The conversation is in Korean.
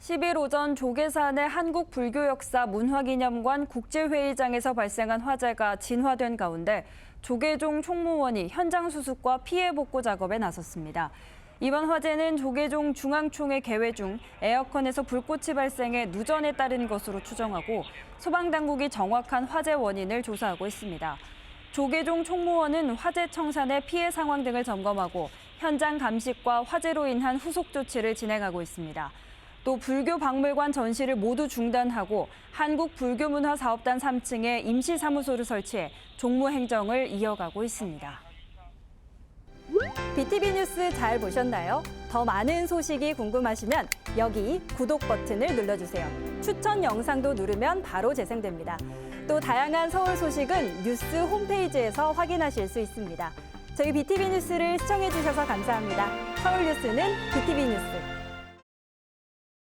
10일 오전 조계산의 한국불교역사 문화기념관 국제회의장에서 발생한 화재가 진화된 가운데 조계종 총무원이 현장 수습과 피해 복구 작업에 나섰습니다. 이번 화재는 조계종 중앙총회 개회 중 에어컨에서 불꽃이 발생해 누전에 따른 것으로 추정하고 소방당국이 정확한 화재 원인을 조사하고 있습니다. 조계종 총무원은 화재 청산의 피해 상황 등을 점검하고 현장 감식과 화재로 인한 후속 조치를 진행하고 있습니다. 또 불교 박물관 전시를 모두 중단하고 한국불교문화사업단 3층에 임시사무소를 설치해 종무 행정을 이어가고 있습니다. BTV 뉴스 잘 보셨나요? 더 많은 소식이 궁금하시면 여기 구독 버튼을 눌러주세요. 추천 영상도 누르면 바로 재생됩니다. 또 다양한 서울 소식은 뉴스 홈페이지에서 확인하실 수 있습니다. 저희 BTV 뉴스를 시청해주셔서 감사합니다. 서울 뉴스는 BTV 뉴스